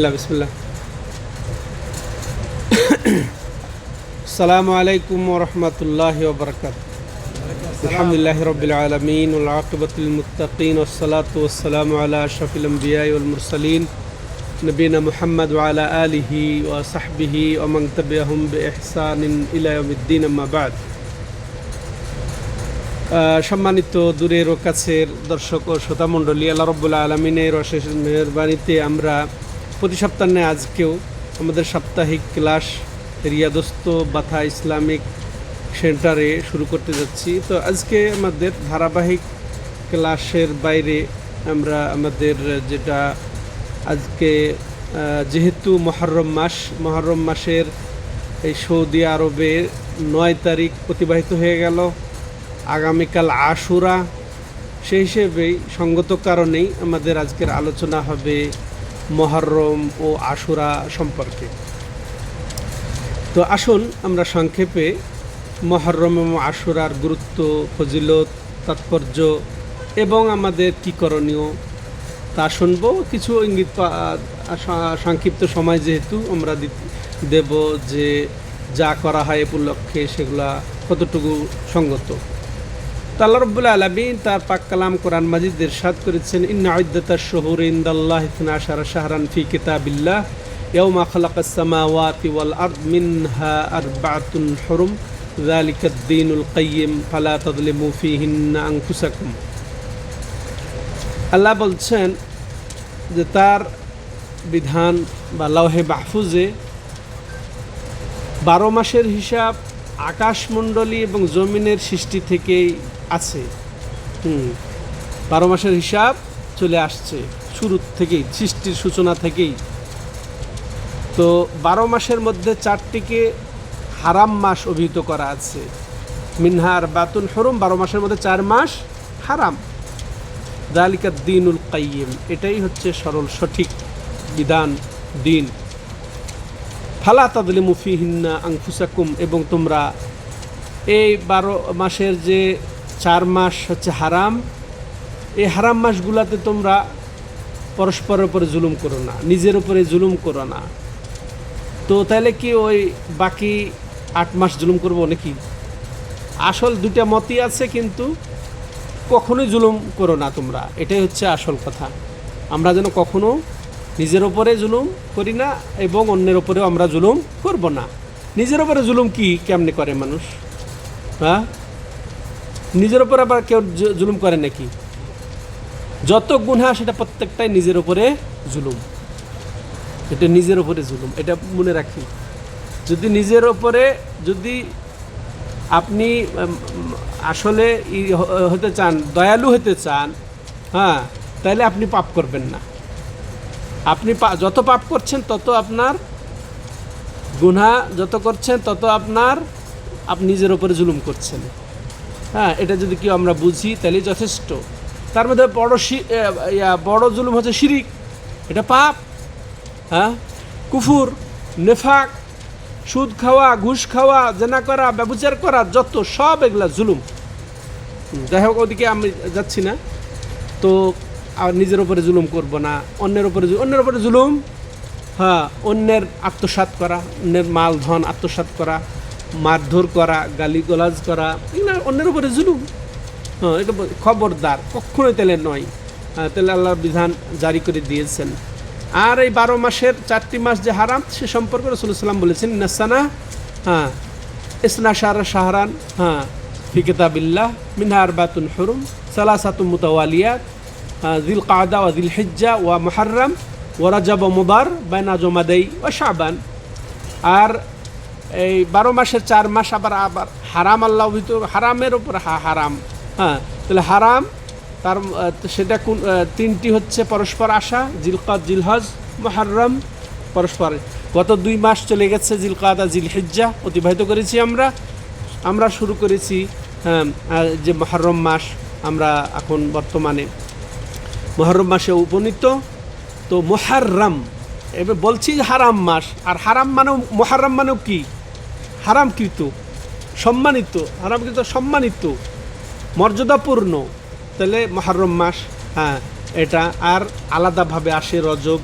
বিসমিল্লাহ বিসমিল্লাহ আসসালামু আলাইকুম ওরহমতুল্লাহ ওবরকাত আলহামদুলিল্লাহ রবিল আলমিন উলাকবতুল মুতাকিন ওসলাত ওসালাম আলা আশরফিল আম্বিয়া ওল মুরসালিন নবীনা মুহাম্মদ ওয়ালা আলিহি ও সাহবিহি ওমং তবিয়াহুম বে এহসানিন ইলায়ুদ্দিন আম্মাবাদ আহ, সম্মানিত দূরের ও কাছের দর্শক ও শ্রোতামণ্ডলী আল্লাহ রব্বুল্লা আলমিনের অশেষ মেহরবানিতে আমরা প্রতি সপ্তাহে আজকেও আমাদের সাপ্তাহিক ক্লাস রিয়াদস্ত বাথা ইসলামিক সেন্টারে শুরু করতে যাচ্ছি। তো আজকে আমাদের ধারাবাহিক ক্লাসের বাইরে আমরা আমাদের যেটা আজকে যেহেতু মহরম মাস, মহরম মাসের এই সৌদি আরবে নয় তারিখ অতিবাহিত হয়ে গেল। আগামীকাল আশুরা, সেই হিসেবেই সঙ্গত কারণেই আমাদের আজকের আলোচনা হবে মহরম ও আশুরা সম্পর্কে। তো আসুন আমরা সংক্ষেপে মহরম এবং আশুরার গুরুত্ব, ফজিলত, তাৎপর্য এবং আমাদের কী করণীয় তা শুনব। কিছু ইঙ্গিত সংক্ষিপ্ত সময় যেহেতু আমরা দেব যে যা করা হয় উপলক্ষে সেগুলা কতটুকু সঙ্গত। তো আল্লাহ রব্বুল্লাহ আলমিন তার পাক কালাম কোরআন মাজিদ ইরশাদ করেছেন ইন্না আইদ্দাতা শহুর ইন্দাল্লাহ ইতনা আশারা শাহরান ফি কিতাবিল্লাহ ইয়াউমা খালাকাস সামাওয়াতি ওয়াল আরদ মিনহা আরবাআতুন হুরুম ذلك الدين القيم فلا تظلموا فيهن أنفسكم আল্লাহ বলছেন যে তার বিধান বা লৌহে মাহফুজে বারো মাসের হিসাব আকাশমণ্ডলী এবং জমিনের সৃষ্টি থেকেই আছে। হুম, বারো মাসের হিসাব চলে আসছে শুরু থেকেই, সৃষ্টির সূচনা থেকেই। তো বারো মাসের মধ্যে চারটিকে হারাম মাস অভিহিত করা আছে। মিনহার বাতুন হরম, বারো মাসের মধ্যে চার মাস হারাম। দালিকা দিনুল কাইম এটাই হচ্ছে সরল সঠিক বিধান দিন ফালা তাদলি মুফিহিন্না আংফুসাকুম এবং তোমরা এই বারো মাসের যে চার মাস হচ্ছে হারাম। এই হারাম মাসগুলাতে তোমরা পরস্পরের উপরে জুলুম করো না, নিজের উপরে জুলুম করো না। তো তাহলে কি ওই বাকি আট মাস জুলুম করব নাকি? আসল দুটা মতই আছে, কিন্তু কখনোই জুলুম করো না তোমরা। এটাই হচ্ছে আসল কথা। আমরা যেন কখনো নিজের ওপরে জুলুম করি না এবং অন্যের ওপরেও আমরা জুলুম করব না। নিজের ওপরে জুলুম কি কেমনে করে মানুষ? হ্যাঁ? নিজের ওপরে আবার কেউ জুলুম করে নাকি? যত গুণা সেটা প্রত্যেকটাই নিজের উপরে জুলুম। এটা নিজের উপরে জুলুম, এটা মনে রাখি যদি নিজের ওপরে যদি আপনি আসলে হতে চান, দয়ালু হতে চান হ্যাঁ তাহলে আপনি পাপ করবেন না। আপনি যত পাপ করছেন, তত আপনার গুনাহ যত করছেন, তত আপনার আপনি নিজের ওপরে জুলুম করছেন। হ্যাঁ এটা যদি কেউ আমরা বুঝি তাহলে যথেষ্ট। তার মধ্যে বড় বড় জুলুম হচ্ছে শিরিক। এটা পাপ হ্যাঁ? কুফুর, নেফাক, সুদ খাওয়া, ঘুষ খাওয়া, জেনা করা, ব্যবচার করা, যত, সব এগুলা জুলুম। যাই হোক, ওদিকে আমি যাচ্ছি না। তো, আর নিজের উপরে জুলুম করব না। অন্যের উপরে জু- অন্যের উপরে জুলুম হ্যাঁ অন্যের আত্মসাৎ করা, অন্যের মাল, ধন আত্মসাৎ করা মারধর করা, গালিগালাজ করা, এগুলো অন্যের উপরে জুলুম। হ্যাঁ এটা খবরদার, কখনোই তাহলে নয়। তাহলে আল্লাহ বিধান জারি করে দিয়েছেন। আর এই বারো মাসের চারটি মাস যে হারাম, সে সম্পর্কে রসুলাম বলেছেন নাসানা হ্যাঁ ইসনা শাহরা শাহরান হ্যাঁ ফি কিতাবিল্লাহ, মিনহা হরুম, সালাসাতুন মুতাওয়ালিয়াত দিল কাদা ওয়া দিল হিজ্জা ওয়া মুহাররম, ওয়া রাজাব ওয়া মুদার বাইনা জমাদাই ওয়া শাবান। আর এই বারো মাসের চার মাস আবার আবার হারাম আল্লাহ ভিতর হারামের উপর হা হারাম। হ্যাঁ তাহলে হারাম তার সেটা কোন তিনটি হচ্ছে পরস্পর আশা জিলকাত জিলহজ মহারম পরস্পর। গত দুই মাস চলে গেছে জিলকাদা জিলহিজ্জা অতিবাহিত করেছি আমরা। আমরা শুরু করেছি হ্যাঁ, যে মহরম মাস আমরা এখন বর্তমানে। মহরম মাসে উপনীত তো মোহারম এবার বলছি হারাম মাস আর হারাম মানেও মোহারম মানেও কি? হারামকৃত, সম্মানিত হারামকৃত, সম্মানিত, মর্যাদাপূর্ণ। তাহলে মহরম মাস হ্যাঁ এটা আর আলাদাভাবে আসে রজব,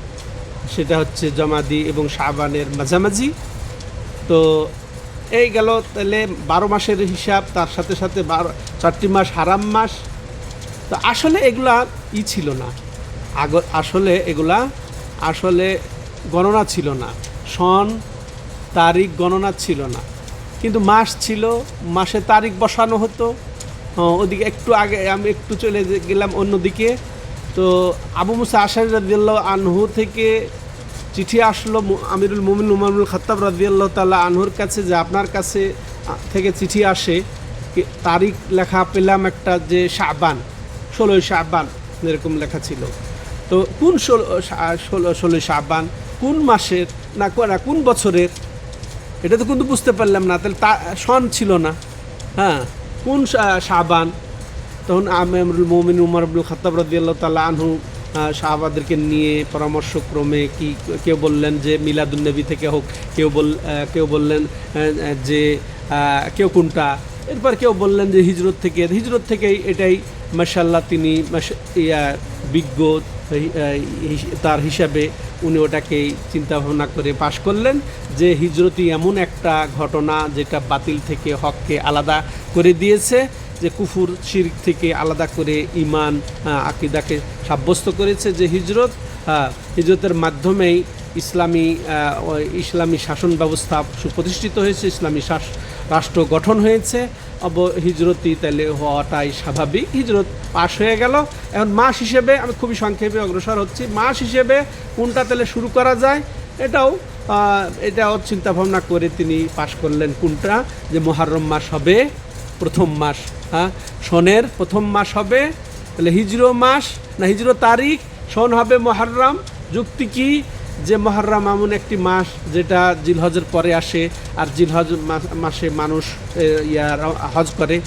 সেটা হচ্ছে জমাদি এবং শাবানের মাঝামাঝি। তো এই গেল, তাহলে বারো মাসের হিসাব, তার সাথে সাথে বারো, চারটি মাস হারাম মাস। তো আসলে এগুলা ই ছিল না। আগ, আসলে এগুলা, আসলে গণনা ছিল না। সন তারিখ গণনা ছিল না। কিন্তু মাস ছিল মাসে তারিখ বসানো হতো। ও, ওদিকে একটু আগে আমি একটু চলে গেলাম অন্যদিকে। তো আবু মুসা আশারি রাদিয়াল্লাহু আনহু থেকে চিঠি আসলো আমিরুল মুমিন উমারুল খাত্তাব রাদিয়াল্লাহু তাআলা আনহুর কাছে যে আপনার কাছে থেকে চিঠি আসে তারিখ লেখা পেলাম একটা যে শাবান ষোলোই শাবান এরকম লেখা ছিল। তো কোন ষোলো ষোলো ষোলোই শাবান কোন মাসের না কোন বছরের এটা তো কিন্তু বুঝতে পারলাম না। তাহলে তা সন ছিল না। হ্যাঁ কোন শা- শাবান? তখন আমরুল মমিন উমর আব্দুল খাতাব রাদিয়াল্লাহ তাল্লাহ আনহু আহ, সাহাবাদেরকে নিয়ে পরামর্শক্রমে কি কেউ বললেন যে মিলাদুন্নবী থেকে হোক কেউ বল কেউ বললেন যে কেউ কোনটা? এরপর কেউ বললেন যে হিজরত থেকে হিজরত থেকেই এটাই মাসাল্লাহ তিনি ইয়া বিজ্ঞ তার হিসাবে উনি ওটাকেই চিন্তা ভাবনা করে পাশ করলেন যে হিজরতি এমন একটা ঘটনা যেটা বাতিল থেকে হককে আলাদা করে দিয়েছে, যে কুফুর শির থেকে আলাদা করে ইমান আকিদাকে সাব্যস্ত করেছে যে হিজরত হিজরতের মাধ্যমেই ইসলামী ইসলামী শাসন ব্যবস্থা সুপ্রতিষ্ঠিত হয়েছে, ইসলামী শাস রাষ্ট্র গঠন হয়েছে অব হিজরতি তাহলে হওয়াটাই স্বাভাবিক। হিজরত পাশ হয়ে গেল। এখন মাস হিসেবে আমি খুবই সংক্ষেপে অগ্রসর হচ্ছি। মাস হিসেবে কোনটা তাহলে শুরু করা যায়? এটাও এটাও চিন্তাভাবনা করে তিনি পাশ করলেন কোনটা? যে মহারম মাস হবে, প্রথম মাস হ্যাঁ? সনের প্রথম মাস হবে তাহলে হিজরো মাস না হিজরো তারিখ? সন হবে মহারম। যুক্তি কি? যে মহারম এমন একটি মাস যেটা জিলহজের পরে আসে আর জিলহজ মাস- মানুষ ইয়ার ইয়া হজ করে,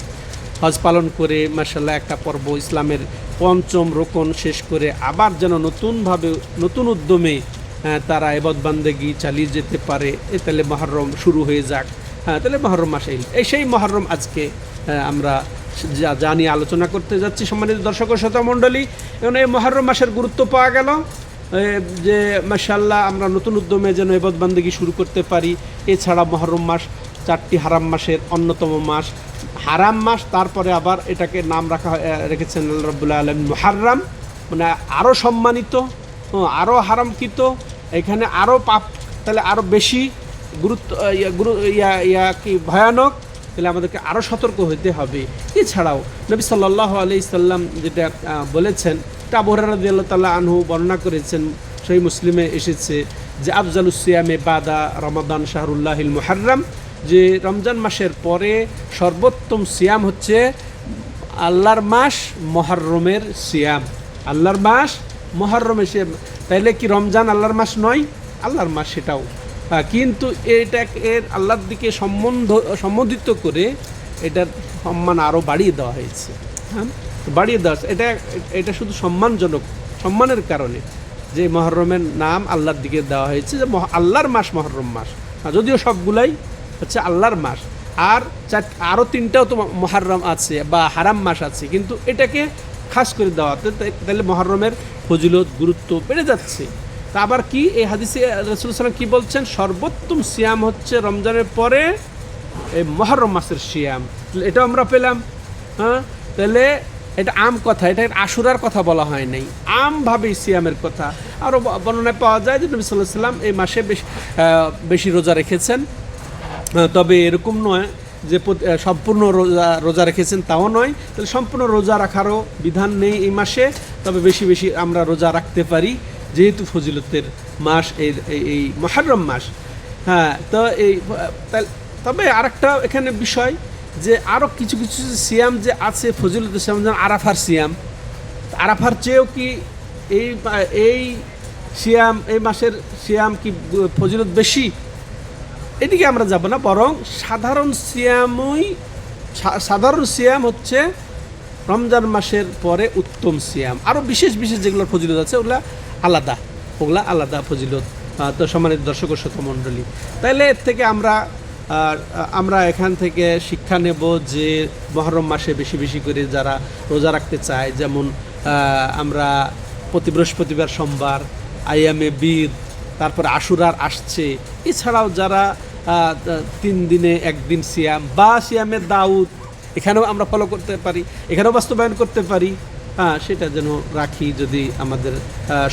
হজ পালন করে মার্শাল্লাহ একটা পর্ব ইসলামের পঞ্চম রোকন শেষ করে আবার যেন নতুনভাবে, নতুন উদ্যমে তারা এবদ বান্দেগি চালিয়ে যেতে পারে। এ তাহলে মহরম শুরু হয়ে যাক। হ্যাঁ তাহলে মহরম মাসে এই সেই মহরম আজকে আমরা যা যা নিয়ে আলোচনা করতে যাচ্ছি সম্মানিত দর্শক ও শ্রোতা মণ্ডলী এবং এই মহরম মাসের গুরুত্ব পাওয়া গেল। যে মাসাল্লাহ আমরা নতুন উদ্যমে যেন এবদ বান্দেগি শুরু করতে পারি, এছাড়া মহরম মাস চারটি হারাম মাসের অন্যতম মাস। হারাম মাস তারপরে আবার এটাকে নাম রাখা রেখেছেন রবুল্লাহ আলম মুহাররাম মানে আরও সম্মানিত আরও হারামকৃত, এখানে আরও পাপ, তাহলে আরও বেশি গুরুত্ব গুরু, ইয়া ইয়া কি ভয়ানক, তাহলে আমাদেরকে আরও সতর্ক হতে হবে। এছাড়াও নবী সাল্লাহ আলি সাল্লাম যেটা বলেছেন তা আবহাওয়া তাল্লাহ আনহু বর্ণনা করেছেন সেই মুসলিমে এসেছে যে আফজালুসিয়ামে বাদা রমাদান শাহরুল্লাহিল মুহাররাম, যে রমজান মাসের পরে সর্বোত্তম সিয়াম হচ্ছে আল্লাহর মাস মহরমের সিয়াম। আল্লাহর মাস মহরমের সিয়াম। তাইলে কি রমজান আল্লাহর মাস নয়? আল্লাহর মাস সেটাও। কিন্তু এটা এর আল্লাহর দিকে সম্বন্ধ সম্বোধিত করে এটার সম্মান আরও বাড়িয়ে দেওয়া হয়েছে। হ্যাঁ? বাড়িয়ে দেওয়া। এটা এটা শুধু সম্মানজনক, সম্মানের কারণে যে মহরমের নাম আল্লাহর দিকে দেওয়া হয়েছে, যে আল্লাহর মাস মহরম মাস। যদিও সবগুলাই হচ্ছে আল্লাহর মাস, আর চার আরও তিনটাও তো মহারম আছে বা হারাম মাস আছে, কিন্তু এটাকে খাস করে দেওয়াতে তাহলে মহরমের ফজিলত, গুরুত্ব বেড়ে যাচ্ছে। তা আবার কি, এই হাদিসে রসুল সাল্লাম কি বলছেন? সর্বোত্তম সিয়াম হচ্ছে রমজানের পরে এই মহরম মাসের সিয়াম। এটাও আমরা পেলাম হ্যাঁ? তাহলে এটা আম কথা, এটা আশুরার কথা বলা হয় নাই। আম আমভাবে সিয়ামের কথা। আরও বর্ণনায় পাওয়া যায় যে নবী সাল্লাহ সাল্লাম এই মাসে বেশি বেশি রোজা রেখেছেন। তবে এরকম নয় যে সম্পূর্ণ রোজা রোজা রেখেছেন তাও নয়। তাহলে সম্পূর্ণ রোজা রাখারও বিধান নেই এই মাসে, তবে বেশি বেশি আমরা রোজা রাখতে পারি, যেহেতু ফজিলতের মাস, এই- এই মহারম মাস। হ্যাঁ তো এই তবে আরেকটা এখানে বিষয় যে আরও কিছু কিছু সিয়াম যে আছে ফজিলতের সিয়াম, যেমন আরাফার সিয়াম। আরাফার চেয়েও কি এই এই সিয়াম, এই মাসের সিয়াম কি ফজিলত বেশি? এদিকে আমরা যাব না, বরং সাধারণ সিয়ামই সাধারণ সিয়াম হচ্ছে রমজান মাসের পরে উত্তম সিয়াম। আরও বিশেষ বিশেষ যেগুলোর ফজিলত আছে, ওগুলা আলাদা ওগুলা আলাদা ফজিলত তো সম্মানিত দর্শক ও শ্রোতা মণ্ডলী তাইলে এর থেকে আমরা আর আমরা এখান থেকে শিক্ষা নেব যে মহরম মাসে বেশি বেশি করে যারা রোজা রাখতে চায়, যেমন আমরা প্রতি বৃহস্পতিবার সোমবার, আইয়ামে বীর, তারপর আশুরার আসছে। এছাড়াও যারা তিন দিনে একদিন সিয়াম বা সিয়ামের দাউদ, এখানেও আমরা ফলো করতে পারি, এখানেও বাস্তবায়ন করতে পারি। হ্যাঁ সেটা যেন রাখি যদি আমাদের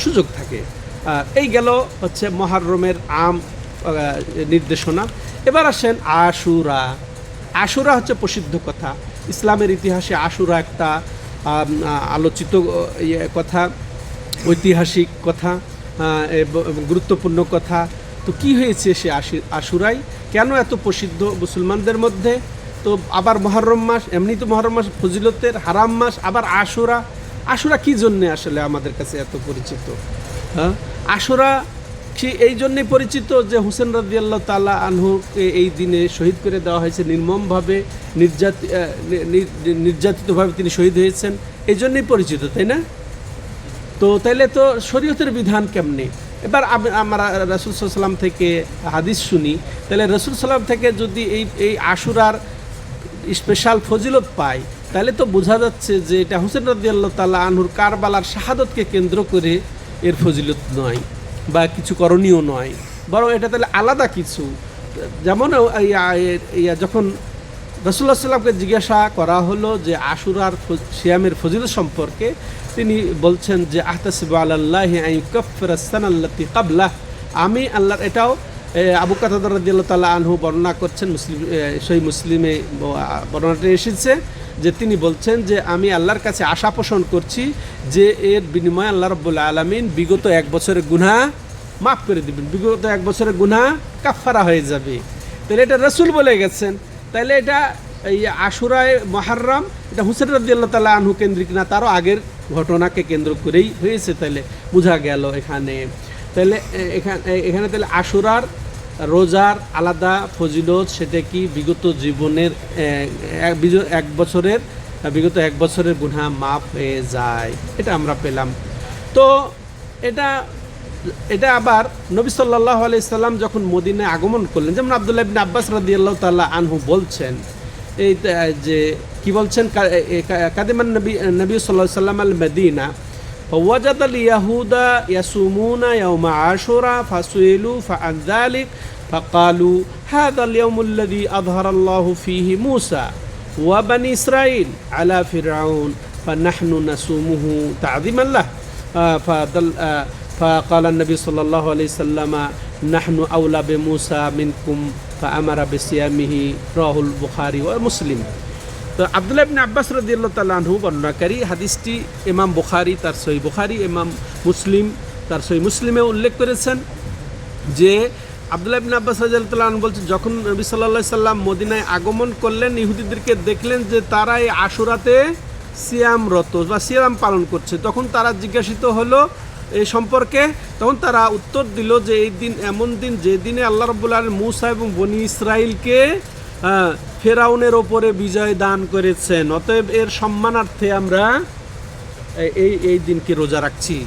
সুযোগ থাকে। এই গেল হচ্ছে মহারমের আম নির্দেশনা। এবার আসেন আশুরা। আশুরা হচ্ছে প্রসিদ্ধ কথা। ইসলামের ইতিহাসে আশুরা একটা আলোচিত ইয়ে কথা, ঐতিহাসিক কথা গুরুত্বপূর্ণ কথা। তো কি হয়েছে সে আশি- আশুরাই কেন এত প্রসিদ্ধ মুসলমানদের মধ্যে? তো আবার মহরম মাস, এমনি তো মহরম মাস, ফজিলতের হারাম মাস, আবার আশুরা। আশুরা কি জন্যে আসলে আমাদের কাছে এত পরিচিত? হ্যাঁ? আশুরা সে এই জন্যই পরিচিত যে হুসেন রাদিয়াল্লাহ তালা আনহুকে এই দিনে শহীদ করে দেওয়া হয়েছে। নির্মমভাবে নির্যাতি নির্যাতিতভাবে তিনি শহীদ হয়েছেন। এই জন্যই পরিচিত, তাই না? তো তাইলে তো শরীয়তের বিধান কেমনে? এবার আম- আমরা রসুল সাল্লাম থেকে হাদিস শুনি। তাহলে রসুল সাল্লাম থেকে যদি এই এই আশুরার স্পেশাল ফজিলত পাই তাহলে তো বোঝা যাচ্ছে যে এটা হুসেন রদিয়াল্লাহ তাল্লাহ আনহুর কারবালার শাহাদতকে কেন্দ্র করে এর ফজিলত নয়। বা কিছু করণীয় নয়। বরং এটা তাহলে আলাদা কিছু। যেমন যখন রসুল্লাহ সাল্লামকে জিজ্ঞাসা করা হলো যে আশুরার সিয়ামের ফজিলত সম্পর্কে, তিনি বলছেন যে, আহতাসিব আল্লাহ আমি আল্লাহর, এটাও আবু কাতাদর রাদিয়াল্লাহু তাআলা আনহু বর্ণনা করছেন, মুসলিম সেই মুসলিমে বর্ণনাটা এসেছে যে তিনি বলছেন যে আমি আল্লাহর কাছে আশা পোষণ করছি যে এর বিনিময়ে আল্লাহ রব্বুল আলমিন বিগত এক বছরের গুনাহ মাফ করে দিবেন, বিগত এক বছরের গুনাহ কাফফারা হয়ে যাবে। তাহলে এটা রসুল বলে গেছেন, তাহলে এটা এই আশুরায় মহারম, এটা হুসেন রদিয়াল্লাহ তালা আনহু কেন্দ্রিক না, তারও আগের ঘটনাকে কেন্দ্র করেই হয়েছে তাহলে, বোঝা গেল এখানে। তাহলে এখানে এখানে তাহলে আশুরার রোজার আলাদা ফজিলত সেটা কি? বিগত জীবনের এক বছরের, বিগত এক বছরের গুণা মাফ হয়ে যায়। এটা আমরা পেলাম। তো এটা এটা আবার নবী সাল্লাহ আলাইসাল্লাম যখন মদিনায় আগমন করলেন, যেমন আবদুল্লাহ ইবিন আব্বাস রাদিয়াল্লাহ তাল্লাহ আনহু বলছেন, এই যে কি বলছেন? কাদিমান নবী নবী সাল্লাহ সাল্লাম আল মদিনা فوجد اليهود يصومون يوم عاشوراء فسئلوا فعن ذلك فقالوا هذا اليوم الذي أظهر الله فيه موسى وبني إسرائيل على فرعون فنحن نصومه تعظيما له. آه، فدل آه، فقال النبي صلى الله عليه وسلم نحن أولى بموسى منكم فأمر بصيامه رواه البخاري ومسلم তো আবদুল্লাহ ইবনে আব্বাস রাদিয়াল্লাহু তাআলা আনহু বর্ণনাকারী হাদিসটি ইমাম বুখারী তার সহি বুখারী ইমাম মুসলিম তার সহি মুসলিমে উল্লেখ করেছেন যে আবদুল্লাহ ইবনে আব্বাস আনহু বলছেন যখন নবী আলাইহি সাল্লাম মদিনায় আগমন করলেন ইহুদিদেরকে দেখলেন যে তারা এই আশুরাতে সিয়ামরত বা সিয়াম পালন করছে। তখন তারা জিজ্ঞাসিত হলো এই সম্পর্কে তখন তারা উত্তর দিল যে এই দিন এমন দিন যে দিনে আল্লাহ রব্বুল আলম মুসা এবং বনি ইসরাইলকে আহ, ফেরাউনের ওপরে বিজয় দান করেছেন। অতএব এর সম্মানার্থে আমরা এই- এই দিনকে রোজা রাখছি।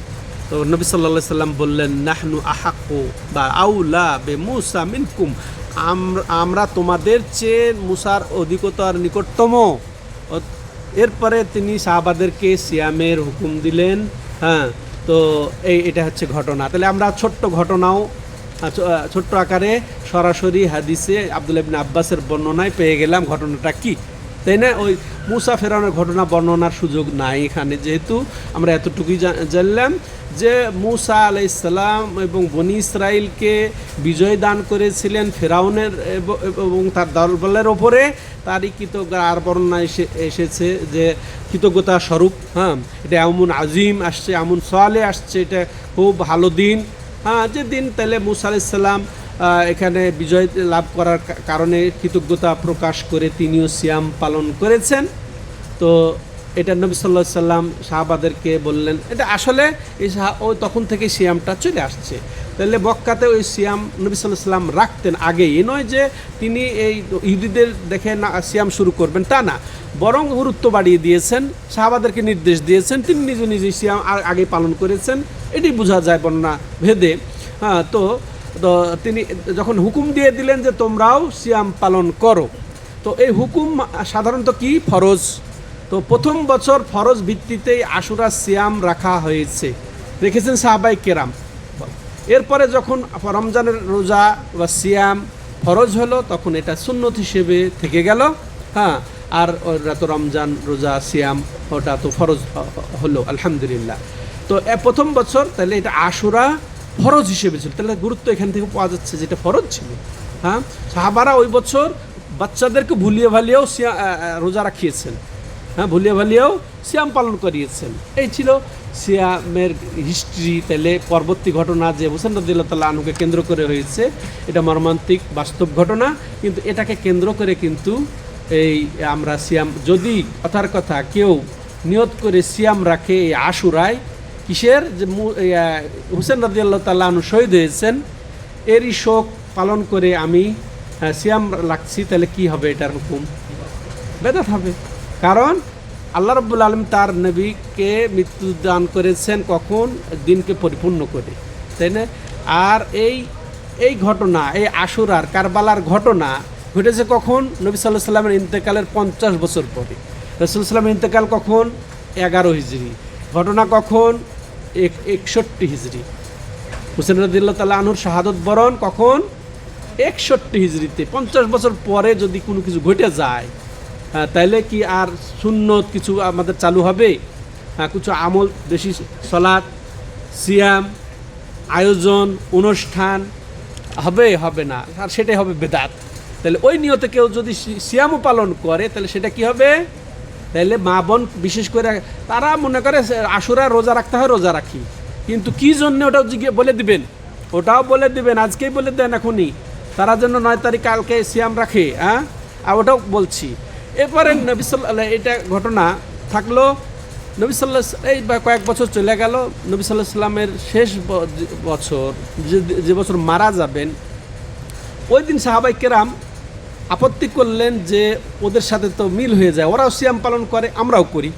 তো নবী সাল্লা সাল্লাম বললেন, নাহনু আহাকু বা আউলা বে মুসা মিনকুম। আম- আমরা তোমাদের চেয়ে মুসার অধিকতার নিকটতম। এরপরে তিনি সাহাবাদেরকে সিয়ামের হুকুম দিলেন। হ্যাঁ তো এই, এটা হচ্ছে ঘটনা। তাহলে আমরা ছোট্ট ঘটনাও ছোট্ট আকারে সরাসরি হাদিসে আবদুল্লাহ ইবনে আব্বাসের বর্ণনায় পেয়ে গেলাম ঘটনাটা কি? তাই না? ওই মুসা ফেরানোর ঘটনা বর্ণনার সুযোগ নাই এখানে, যেহেতু আমরা এতটুকুই জানলাম যে মুসা আলাই ইসলাম এবং বনি ইসরায়েলকে বিজয় দান করেছিলেন ফেরাউনের এবং তার দলবলের ওপরে। তারই কৃতজ্ঞ আর বর্ণনা এসে এসেছে যে কৃতজ্ঞতা স্বরূপ হ্যাঁ এটা এমন আজিম আসছে, এমন সোয়ালে আসছে, এটা খুব ভালো দিন। হ্যাঁ যে দিন তাহলে মুসা আলাইসাল্লাম এখানে বিজয় লাভ করার কারণে কৃতজ্ঞতা প্রকাশ করে তিনিও সিয়াম পালন করেছেন। তো এটা নবী সাল্লাহ সাল্লাম শাহবাদেরকে বললেন, এটা আসলে এই তখন থেকে সিয়ামটা চলে আসছে। তাহলে বক্কাতে ওই সিয়াম নবী সাল্লাম রাখতেন আগেই। এ নয় যে তিনি এই ইহুদিদের দেখে না, সিয়াম শুরু করবেন, তা না। বরং গুরুত্ব বাড়িয়ে দিয়েছেন শাহবাদেরকে নির্দেশ দিয়েছেন, তিনি নিজে নিজে সিয়াম আগে পালন করেছেন। এটি বোঝা যায় বর্ণনা ভেদে। হ্যাঁ তো তো তিনি যখন হুকুম দিয়ে দিলেন যে তোমরাও সিয়াম পালন করো, তো এই হুকুম সাধারণত কি? ফরজ। তো প্রথম বছর ফরজ ভিত্তিতেই আশুরা সিয়াম রাখা হয়েছে। রেখেছেন সাহাবাই কেরাম। এরপরে যখন রমজানের রোজা বা সিয়াম ফরজ হলো, তখন এটা সুন্নত হিসেবে থেকে গেল। হ্যাঁ আর ওরা তো রমজান, রোজা, সিয়াম ওটা তো ফরজ হলো, আলহামদুলিল্লাহ। তো প্রথম বছর তাহলে এটা আশুরা ফরজ হিসেবে ছিল। তাহলে গুরুত্ব এখান থেকে পাওয়া যাচ্ছে যেটা ফরজ ছিল। হ্যাঁ সাহাবারা ওই বছর বাচ্চাদেরকে ভুলিয়ে ভালিয়েও রোজা রাখিয়েছেন। হ্যাঁ ভুলিয়ে ভালিয়েও সিয়াম পালন করিয়েছেন। এই ছিল সিয়ামের হিস্ট্রি তাহলে পরবর্তী ঘটনা যে হোসেন রদুল্লাহ তাল্লাহ আনুকে কেন্দ্র করে হয়েছে, এটা মর্মান্তিক বাস্তব ঘটনা। কিন্তু এটাকে কেন্দ্র করে কিন্তু এই আমরা সিয়াম, যদি কথার কথা কেউ নিয়ত করে সিয়াম রাখে এই আশুরায়, কিসের? যে হুসেন রাজিয়াল্লাহ তাল্লাহ আনু শহীদ হয়েছেন, এরই শোক পালন করে আমি সিয়াম রাখছি, তাহলে কি হবে এটার হুকুম? বেদাত হবে। কারণ আল্লাহ রব্বুল আলম তার নবীকে মৃত্যু দান করেছেন কখন? দিনকে পরিপূর্ণ করে, তাই না? আর এই এই ঘটনা, এই আশুরার, কারবালার ঘটনা ঘটেছে কখন? নবী সাল্লাহ সাল্লামের ইন্তেকালের পঞ্চাশ বছর পরে। রসুল সাল্লামের ইন্তেকাল কখন? এগারো হিজড়ি ঘটনা কখন? এক, একষট্টি হিজড়ি হুসেন রদিল্লা তাল্লাহ আনুর শাহাদত বরণ কখন? একষট্টি হিজড়িতে পঞ্চাশ বছর পরে যদি কোনো কিছু ঘটে যায় তাইলে কি আর সুন্নত কিছু আমাদের চালু হবে? হ্যাঁ কিছু আমল, বেশি সলাৎ, সিয়াম, আয়োজন, অনুষ্ঠান, হবে হবে না। আর সেটাই হবে বেদাত। তাহলে ওই নিয়তে কেউ যদি সিয়ামও পালন করে তাহলে সেটা কি হবে? তাহলে মা বোন বিশেষ করে তারা মনে করে আশুরা রোজা রাখতে হয়, রোজা রাখি। কিন্তু কি জন্য ওটাও জিজ্ঞে বলে দিবেন? ওটাও বলে দিবেন, আজকেই বলে দেন এখনই। তারা জন্য নয় তারিখ কালকে সিয়াম রাখে হ্যাঁ? আর ওটাও বলছি। এরপরে নবী সাল্লাহ এটা ঘটনা থাকল, নবী সাল্লাহ এই কয়েক বছর চলে গেল, নবী সাল্লাহ সাল্লামের শেষ বছর, যে বছর মারা যাবেন, ওই দিন সাহাবাই কেরাম আপত্তি করলেন যে ওদের সাথে তো মিল হয়ে যায়, ওরাও সিয়াম পালন করে, আমরাও করি।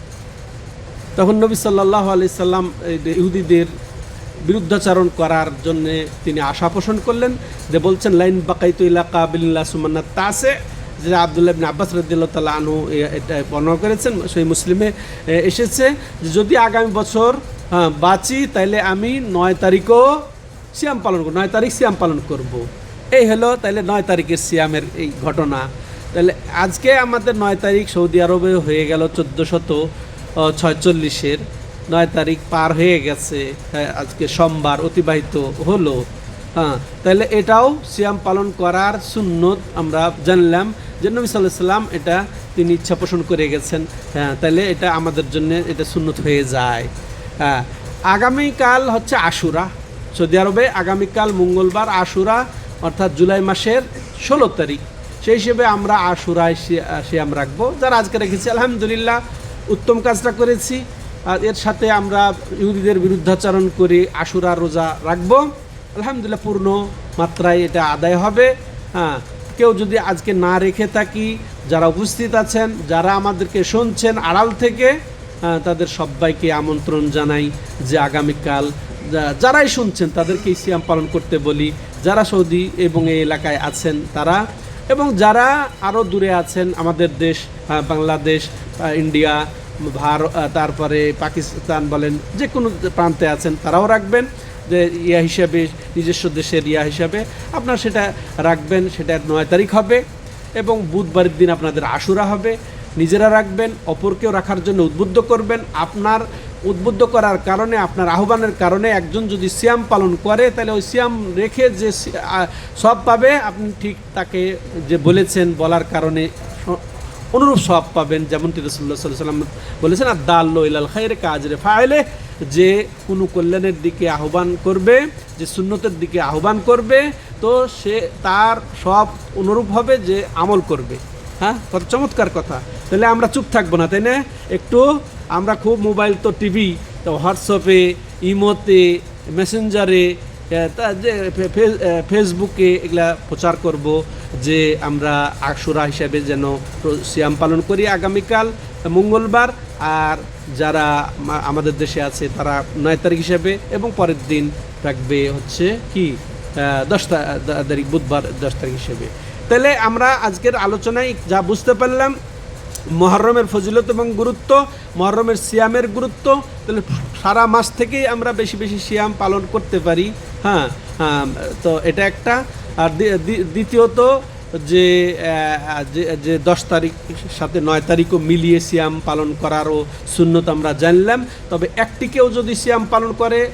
তখন নবী সাল্লাহ আলি সাল্লাম ইহুদিদের বিরুদ্ধাচারণ করার জন্যে তিনি আশা পোষণ করলেন যে বলছেন, লাইন বাকাইতু ইলাকা বিল্লাহ সুমান্না তাসে যে আবদুল্লাহ আব্বাস রদিল্লা তাল্লাহ আনু এটা বর্ণনা করেছেন সেই মুসলিমে এসেছে যদি আগামী বছর হ্যাঁ, বাঁচি তাইলে আমি নয় তারিখও সিয়াম পালন করব নয় তারিখ সিয়াম পালন করব। এই হলো তাহলে নয় তারিখের সিয়ামের এই ঘটনা তাহলে আজকে আমাদের নয় তারিখ সৌদি আরবে হয়ে গেল চোদ্দ শত ছয়চল্লিশের নয় তারিখ পার হয়ে গেছে হ্যাঁ, আজকে সোমবার অতিবাহিত হলো হ্যাঁ তাহলে এটাও সিয়াম পালন করার সুন্নত আমরা জানলাম যে নবী সাল্লাহ সাল্লাম এটা তিনি ইচ্ছা পোষণ করে গেছেন। হ্যাঁ তাহলে এটা আমাদের জন্য এটা সুন্নত হয়ে যায়। হ্যাঁ আগামীকাল হচ্ছে আশুরা। সৌদি আরবে আগামীকাল মঙ্গলবার আশুরা, অর্থাৎ জুলাই মাসের ষোলো তারিখ। সেই হিসেবে আমরা আশুরায় সিয়াম রাখব। যারা আজকে রেখেছি, আলহামদুলিল্লাহ, উত্তম কাজটা করেছি। আর এর সাথে আমরা ইহুদিদের বিরুদ্ধাচরণ করে আশুরা রোজা রাখব। আলহামদুলিল্লাহ পূর্ণ মাত্রায় এটা আদায় হবে। হ্যাঁ কেউ যদি আজকে না রেখে থাকি, যারা উপস্থিত আছেন, যারা আমাদেরকে শুনছেন আড়াল থেকে তাদের সবাইকে আমন্ত্রণ জানাই যে আগামীকাল যারাই শুনছেন, তাদেরকে সিয়াম পালন করতে বলি। যারা সৌদি এবং এই এলাকায় আছেন তারা, এবং যারা আরও দূরে আছেন, আমাদের দেশ বাংলাদেশ ইন্ডিয়া ভারত তারপরে পাকিস্তান বলেন যে কোনো প্রান্তে আছেন, তারাও রাখবেন। ইয়া হিসাবে, নিজস্ব দেশের ইয়া হিসাবে, আপনার সেটা রাখবেন, সেটা নয় তারিখ হবে এবং বুধবারের দিন আপনাদের আশুরা হবে। নিজেরা রাখবেন, অপরকেও রাখার জন্য উদ্বুদ্ধ করবেন। আপনার উদ্বুদ্ধ করার কারণে, আপনার আহ্বানের কারণে একজন যদি সিয়াম পালন করে, তাহলে ওই সিয়াম রেখে যে সব পাবে, আপনি ঠিক তাকে যে বলেছেন বলার কারণে অনুরূপ সব পাবেন, যেমনটি রসুল্লাহ সাল্লাহ সাল্লাম বলেছেন আর দাল্লো ইলাল খাইরে কাজরে ফাইলে যে কোনো কল্যাণের দিকে আহ্বান করবে, যে সুন্নতের দিকে আহ্বান করবে, তো সে তার সব অনুরূপ হবে যে আমল করবে। হ্যাঁ কত চমৎকার কথা। তাহলে আমরা চুপ থাকব না, তাই না? একটু আমরা খুব মোবাইল তো টিভি, তো হোয়াটসঅ্যাপে, ইমোতে, মেসেঞ্জারে তা যে ফেসবুকে এগুলা প্রচার করব যে আমরা আশুরা হিসাবে যেন সিয়াম পালন করি আগামীকাল মঙ্গলবার, আর যারা আমাদের দেশে আছে তারা নয় তারিখ হিসাবে এবং পরের দিন থাকবে হচ্ছে কি? দশ তারিখ, বুধবার দশ তারিখ হিসেবে। তাহলে আমরা আজকের আলোচনায় যা বুঝতে পারলাম, মহরমের ফজিলত এবং গুরুত্ব, মহরমের সিয়ামের গুরুত্ব, তাহলে সারা মাস থেকেই আমরা বেশি বেশি সিয়াম পালন করতে পারি। হ্যাঁ তো এটা একটা। আর দ্বি- দ্বি- দ্বিতীয়ত যে যে- যে দশ তারিখ সাথে নয় তারিখও মিলিয়ে সিয়াম পালন করারও শূন্যত আমরা জানলাম। তবে একটিকেও যদি সিয়াম পালন করে,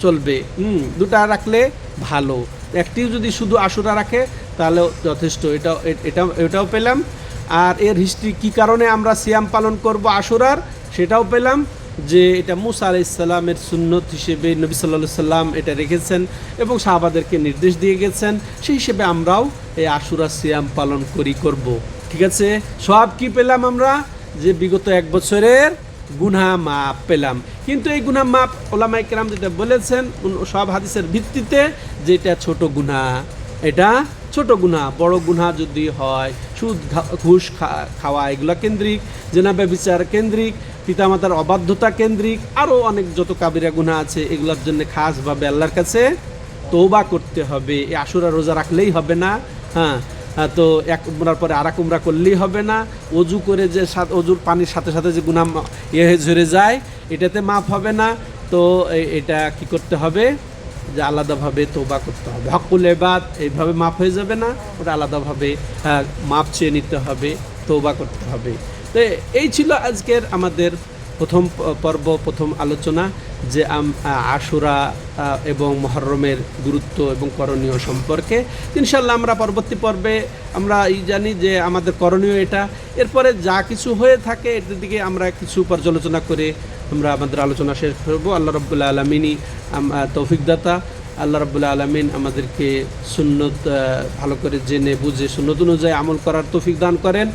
চলবে। হুম, দুটা রাখলে ভালো। একটিও যদি শুধু আশুরা রাখে তাহলেও যথেষ্ট। এটা এটা, এটাও পেলাম। আর এর হিস্ট্রি কি কারণে আমরা সিয়াম পালন করব আশুরার, সেটাও পেলাম। যে এটা মুসা আলাইসাল্লামের সুন্নত হিসেবে নবী সাল্লা সাল্লাম এটা রেখেছেন এবং সাহাবাদেরকে নির্দেশ দিয়ে গেছেন, সেই হিসেবে আমরাও এই আশুরা সিয়াম পালন করি, করব। ঠিক আছে? সব কি পেলাম আমরা? যে বিগত এক বছরের গুনা মাপ পেলাম। কিন্তু এই গুনা মাপ ওলামাই কেরাম যেটা বলেছেন সব হাদিসের ভিত্তিতে যে এটা ছোট গুনা এটা ছোট গুনা, বড় গুনা যদি হয়, সুদ ঘুষ খাওয়া এগুলা কেন্দ্রিক, জেনাবে বিচার কেন্দ্রিক, পিতামাতার অবাধ্যতা কেন্দ্রিক আরও অনেক যত কাবিরা গুনা আছে, এগুলোর জন্য খাসভাবে আল্লাহর কাছে তৌবা করতে হবে। এই আশুরা রোজা রাখলেই হবে না হ্যাঁ তো এক উমরার পরে আর উমরা করলেই হবে না। অজু করে যে অজুর পানির সাথে সাথে যে গুনাহ ইয়ে হয়ে ঝরে যায়, এটাতে মাফ হবে না। তো এটা কি করতে হবে? যে আলাদাভাবে তোবা করতে হবে। হকুল এবাদ এইভাবে মাফ হয়ে যাবে না, ওটা আলাদাভাবে মাপ চেয়ে নিতে হবে, তোবা করতে হবে। তো এই ছিল আজকের আমাদের প্রথম পর্ব, প্রথম আলোচনা যে আশুরা এবং মহরমের গুরুত্ব এবং করণীয় সম্পর্কে। ইনশাল্লাহ আমরা পরবর্তী পর্বে আমরা এই জানি যে আমাদের করণীয় এটা। এরপরে যা কিছু হয়ে থাকে এটার দিকে আমরা কিছু পর্যালোচনা করে আমরা আমাদের আলোচনা শেষ করব। আল্লাহ রব্বুল্লাহ আলমিনই তৌফিকদাতা আল্লাহ রব্বুল্লাহ আলমিন আমাদেরকে সুন্নত ভালো করে জেনে বুঝে সুন্নত অনুযায়ী আমল করার তৌফিক দান করেন।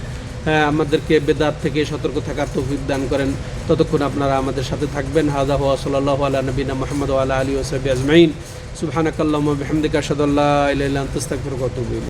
হ্যাঁ, আমাদেরকে বেদাত থেকে সতর্ক থাকার তৌফিক দান করেন। ততক্ষণ আপনারা আমাদের সাথে থাকবেন। হাদা হুয়া সাল্লাল্লাহু আলা নবীনা মুহাম্মদ ওয়া আলা সাহবিহি আজমাইন। বিহামদিকা আশহাদু আল্লা ইলাহা ইল্লা